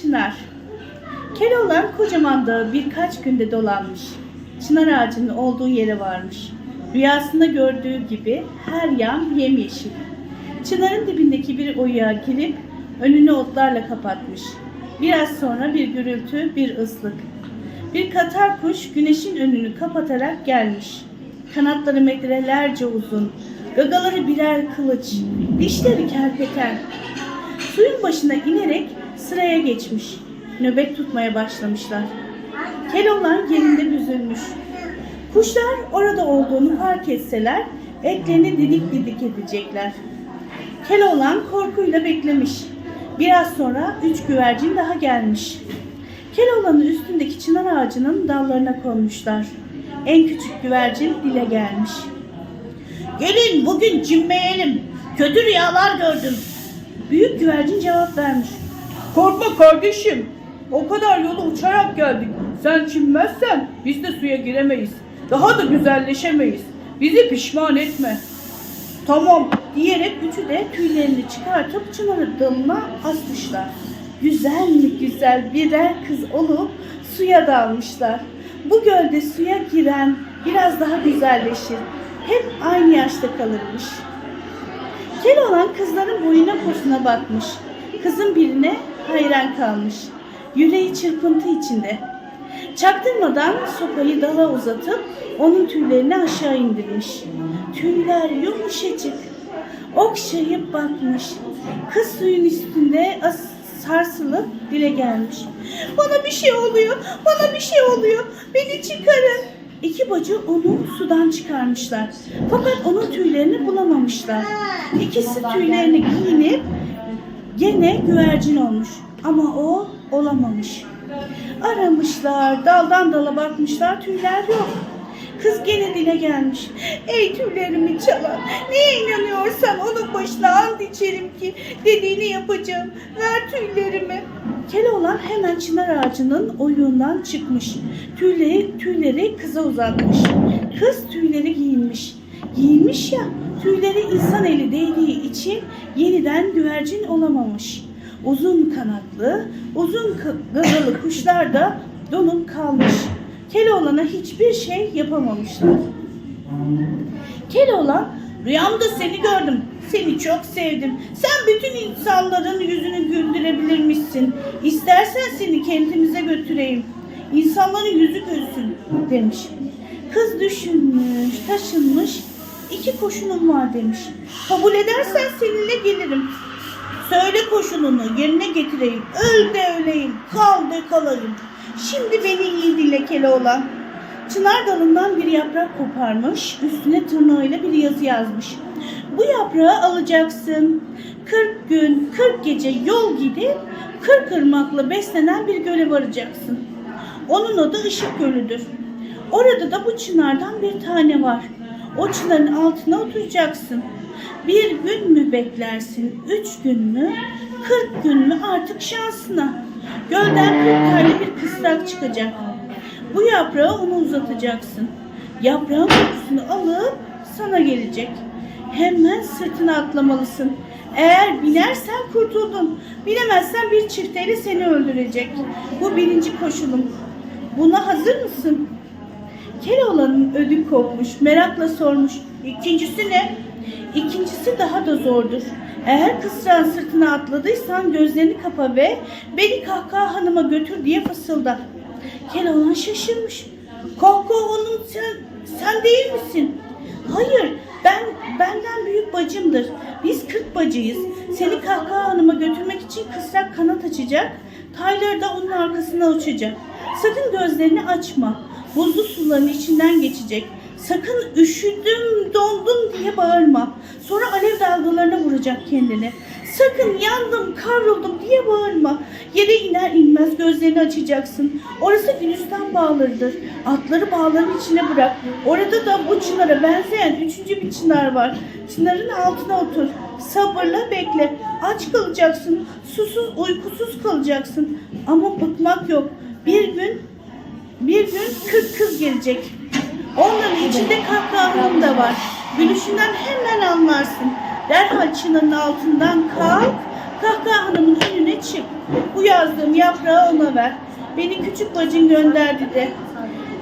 Çınar. Keloğlan kocaman dağı birkaç günde dolanmış. Çınar ağacının olduğu yere varmış. Rüyasında gördüğü gibi her yan yemyeşil. Çınarın dibindeki bir oyuğa girip önünü otlarla kapatmış. Biraz sonra bir gürültü, bir ıslık. Bir katar kuş güneşin önünü kapatarak gelmiş. Kanatları metrelerce uzun, gagaları birer kılıç, dişleri kerpeter. Suyun başına inerek sıraya geçmiş. Nöbet tutmaya başlamışlar. Keloğlan yerinde büzülmüş. Kuşlar orada olduğunu fark etseler eklerini didik didik edecekler. Keloğlan korkuyla beklemiş. Biraz sonra üç güvercin daha gelmiş. Keloğlan'ın üstündeki çınar ağacının dallarına konmuşlar. En küçük güvercin dile gelmiş. Gelin bugün cimmeyelim. Kötü rüyalar gördüm. Büyük güvercin cevap vermiş. Korkma kardeşim. O kadar yolu uçarak geldik. Sen çinmezsen biz de suya giremeyiz. Daha da güzelleşemeyiz. Bizi pişman etme. Tamam diyerek üçü de tüylerini çıkartıp çınar dalına asmışlar. Güzel mi güzel birer kız olup suya dalmışlar. Bu gölde suya giren biraz daha güzelleşir. Hep aynı yaşta kalırmış. Keloğlan kızların boyuna posuna bakmış. Kızın birine hayran kalmış. Yüreği çırpıntı içinde. Çaktırmadan sopayı dala uzatıp onun tüylerini aşağı indirmiş. Tüyler yumuşacık. Okşayıp bakmış. Kız suyun üstünde as- sarsılıp dile gelmiş. Bana bir şey oluyor, bana bir şey oluyor. Beni çıkarın. İki bacı onu sudan çıkarmışlar. Fakat onun tüylerini bulamamışlar. İkisi tüylerini giyinip gene güvercin olmuş. Ama o olamamış. Aramışlar, daldan dala bakmışlar, tüyler yok. Kız gene dile gelmiş. Ey tüylerimi çalan, neye inanıyorsan onun başına and içerim ki dediğini yapacağım. Ver tüylerimi. Keloğlan hemen çınar ağacının oyuğundan çıkmış. Tüyleri, tüyleri kıza uzatmış. Kız tüyleri giyinmiş. Giyinmiş ya, tüyleri insan eli değdiği için yeniden güvercin olamamış. Uzun kanatlı, uzun gagalı kuşlar da donup kalmış. Keloğlan'a hiçbir şey yapamamışlar. Keloğlan, rüyamda seni gördüm. Seni çok sevdim. Sen bütün insanların yüzünü güldürebilirmişsin. İstersen seni kentimize götüreyim. İnsanların yüzü gülsün demiş. Kız düşünmüş, taşınmış. İki koşunum var demiş. Kabul edersen seninle gelirim. Söyle koşulunu yerine getireyim. Öl de öleyim, kal de kalayım. Şimdi beni iyi dinle Keloğlan. Çınar dalından bir yaprak koparmış, üstüne tırnağıyla bir yazı yazmış. Bu yaprağı alacaksın. 40 gün, 40 gece yol gidip 40 ırmakla beslenen bir göle varacaksın. Onun adı Işık Gölü'dür. Orada da bu çınardan bir tane var. O çınarın altına oturacaksın. Bir gün mü beklersin, üç gün mü, kırk gün mü artık şansına. Gölden kırk tane bir kısrak çıkacak. Bu yaprağı ona uzatacaksın. Yaprağın kokusunu alıp sana gelecek. Hemen sırtına atlamalısın. Eğer binersen kurtuldun. Binemezsen bir çifteyle seni öldürecek. Bu birinci koşulum. Buna hazır mısın? Keloğlan'ın ödü kopmuş, merakla sormuş. İkincisi ne? İkincisi daha da zordur. Eğer kısrağın sırtına atladıysan gözlerini kapa ve beni kahkaha hanıma götür diye fısılda. Keloğlan şaşırmış. Kahkaha hanım sen, sen değil misin? Hayır, ben benden büyük bacımdır. Biz kırk bacıyız. Seni kahkaha hanıma götürmek için kısrak kanat açacak. Taylar da onun arkasına uçacak. Sakın gözlerini açma. Buzlu suların içinden geçecek. Sakın üşüdüm, dondum diye bağırma. Sonra alev dalgalarına vuracak kendini. Sakın yandım, kavruldum diye bağırma. Yere iner inmez gözlerini açacaksın. Orası Gülistan bağlarıdır. Atları bağların içine bırak. Orada da bu çınara benzeyen üçüncü bir çınar var. Çınarın altına otur. Sabırla bekle. Aç kalacaksın. Susuz, uykusuz kalacaksın. Ama bıkmak yok. Bir gün bir gün kırk kız gelecek. Onların içinde kahkahanım da var. Gülüşünden hemen anlarsın. Derhal çınarın altından kalk, Kahkaha hanımın önüne çık. Bu yazdığım yaprağı ona ver. Beni küçük bacın gönderdi de.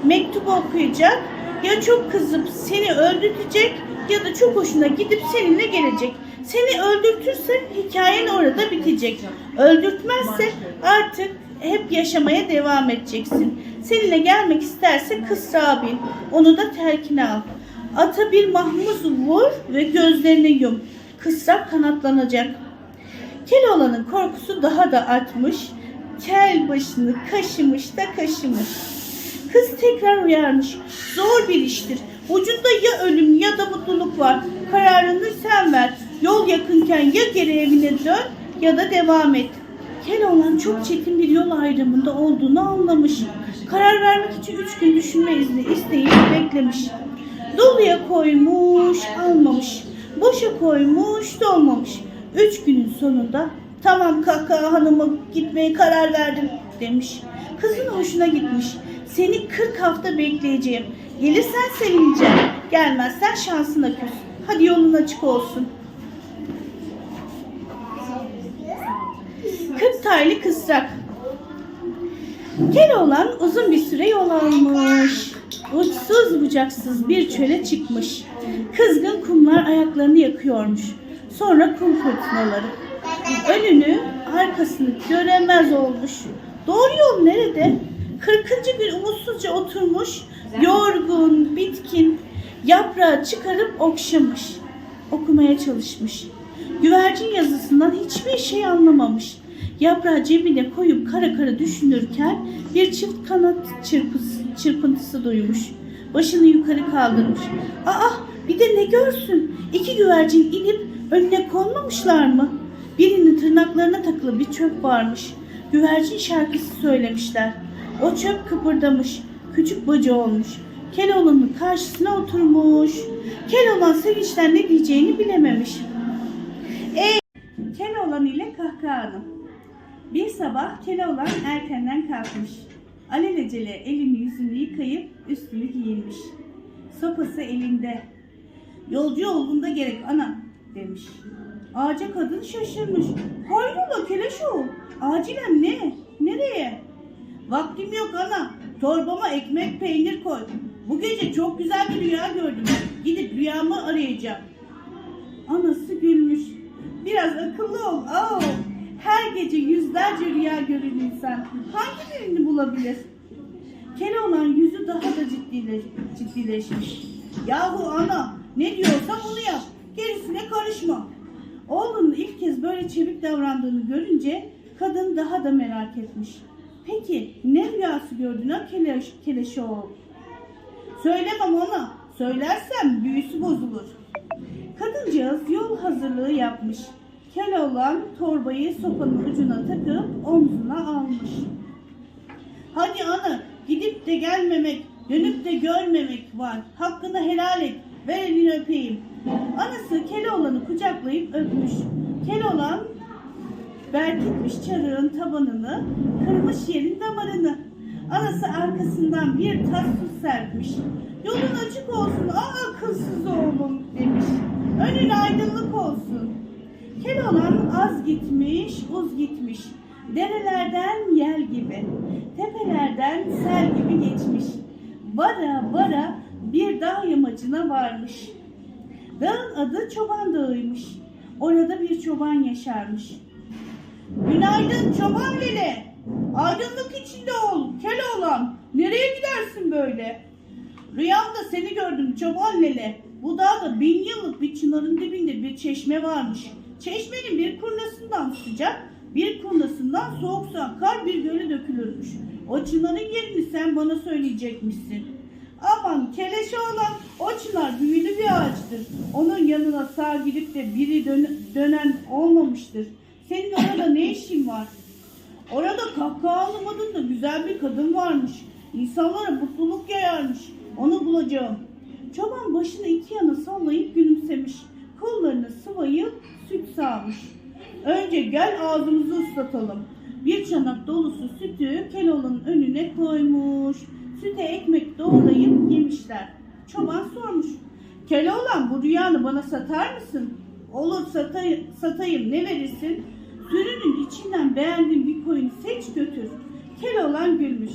Mektup okuyacak. Ya çok kızıp seni öldürtecek ya da çok hoşuna gidip seninle gelecek. Seni öldürtürse hikayen orada bitecek. Öldürtmezse artık hep yaşamaya devam edeceksin. Seninle gelmek isterse kısrağa bin. Onu da terkine al. Ata bir mahmuz vur ve gözlerini yum. Kısrak kanatlanacak. Keloğlan'ın korkusu daha da artmış. Kel başını kaşımış da kaşımış. Kız tekrar uyarmış. Zor bir iştir. Ucunda ya ölüm ya da mutluluk var. Kararını sen ver. Yol yakınken ya geri evine dön ya da devam et. Keloğlan çok çetin bir yol ayrımında olduğunu anlamış. Karar vermek için üç gün düşünme izni isteyip beklemiş. Doluya koymuş, almamış. Boşa koymuş, dolmamış. Üç günün sonunda tamam kaka hanımı gitmeye karar verdim demiş. Kızın hoşuna gitmiş. Seni 40 hafta bekleyeceğim. Gelirsen sevineceğim. Gelmezsen şansına küs. Hadi yolun açık olsun. 40 taylı kısrak. Keloğlan uzun bir süre yol almış. Uçsuz bucaksız bir çöle çıkmış. Kızgın kumlar ayaklarını yakıyormuş. Sonra kum fırtınaları. Önünü arkasını göremez olmuş. Doğru yol nerede? Kırkıncı gün umutsuzca oturmuş. Yorgun, bitkin. Yaprağı çıkarıp okşamış. Okumaya çalışmış. Güvercin yazısından hiçbir şey anlamamış. Yaprağı cebine koyup kara kara düşünürken bir çift kanat çırpısı, çırpıntısı duymuş. Başını yukarı kaldırmış. Aa bir de ne görsün? İki güvercin inip önüne konmamışlar mı? Birinin tırnaklarına takılı bir çöp varmış. Güvercin şarkısı söylemişler. O çöp kıpırdamış. Küçük bacı olmuş. Keloğlan'ın karşısına oturmuş. Keloğlan sevinçten ne diyeceğini bilememiş. Keloğlan ile Kahkaha Hanım. Bir sabah Keloğlan erkenden kalkmış. Alelacele elini yüzünü yıkayıp üstünü giyinmiş. Sopası elinde. Yolcu olduğunda gerek ana demiş. Ağaca kadın şaşırmış. Hayrola Keleşoğlu? Acilen ne? Nereye? Vaktim yok ana. Torbama ekmek peynir koy. Bu gece çok güzel bir rüya gördüm. Gidip rüyamı arayacağım. Anası gülmüş. Biraz akıllı ol. Aa, her gece yüzlerce rüya görür insan. Hangi birini bulabilir? Keloğlan yüzü daha da ciddileş, ciddileşmiş. Yahu ana ne diyorsam onu yap. Gerisine karışma. Oğlunun ilk kez böyle çevik davrandığını görünce kadın daha da merak etmiş. Peki ne rüyası gördün ha Keleş, Keleşoğlu? Söylemem ona. Söylersem büyüsü bozulur. Kadıncağız yol hazırlığı yapmış. Keloğlan torbayı sopanın ucuna takıp omzuna almış. Hadi ana gidip de gelmemek, dönüp de görmemek var. Hakkını helal et. Ver elini öpeyim. Anası Keloğlan'ı kucaklayıp öpmüş. Keloğlan berkitmiş çarığın tabanını, kırmış yerin damarını. Anası arkasından bir tas su serpmiş. Yolun açık olsun aa akılsız oğlum demiş. Önün aydınlık olsun. Keloğlan az gitmiş, uz gitmiş. Derelerden yel gibi, tepelerden sel gibi geçmiş. Vara vara bir dağ yamacına varmış. Dağın adı Çoban Dağı'ymış. Orada bir çoban yaşarmış. Günaydın çoban lele. Aydınlık içinde ol. Keloğlan. Nereye gidersin böyle? Rüyamda seni gördüm çoban lele. Bu dağda bin yıllık bir çınarın dibinde bir çeşme varmış. Çeşmenin bir kurnasından sıcak, bir kurnasından soğuk su akar bir göle dökülürmüş. O çınarın yerini sen bana söyleyecekmişsin. Aman keleşe olan o çınar büyülü bir ağaçtır. Onun yanına sağ gidip de biri dön- dönen olmamıştır. Senin orada ne işin var? Orada kahkaha adında güzel bir kadın varmış. İnsanlara mutluluk yayarmış. Onu bulacağım. Çoban başını iki yana sallayıp gülümsemiş. Kollarını sıvayıp süt sağmış. Önce gel ağzımızı ıslatalım. Bir çanak dolusu sütü Keloğlan'ın önüne koymuş. Süte ekmek doğrayıp yemişler. Çoban sormuş. Keloğlan bu rüyanı bana satar mısın? Olur satay- satayım ne verirsin? Sürünün içinden beğendiğin bir koyunu seç götür. Keloğlan gülmüş.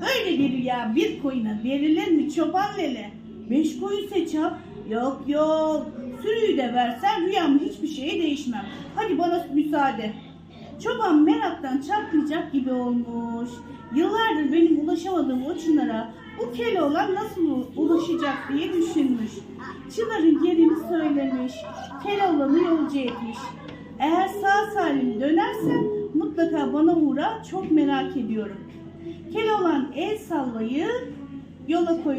Öyle bir rüya bir koyuna verilir mi çoban lele? Beş koyun seç ha. Yok yok. Sürüyü de versen rüyam hiçbir şeye değişmem. Hadi bana müsaade. Çoban meraktan çatlayacak gibi olmuş. Yıllardır benim ulaşamadığım o çınara bu Keloğlan nasıl ulaşacak diye düşünmüş. Çınarın yerini söylemiş. Keloğlan'ı yolcu etmiş. Eğer sağ salim dönersen mutlaka bana uğra çok merak ediyorum. Keloğlan el sallayıp yola koyulmuş.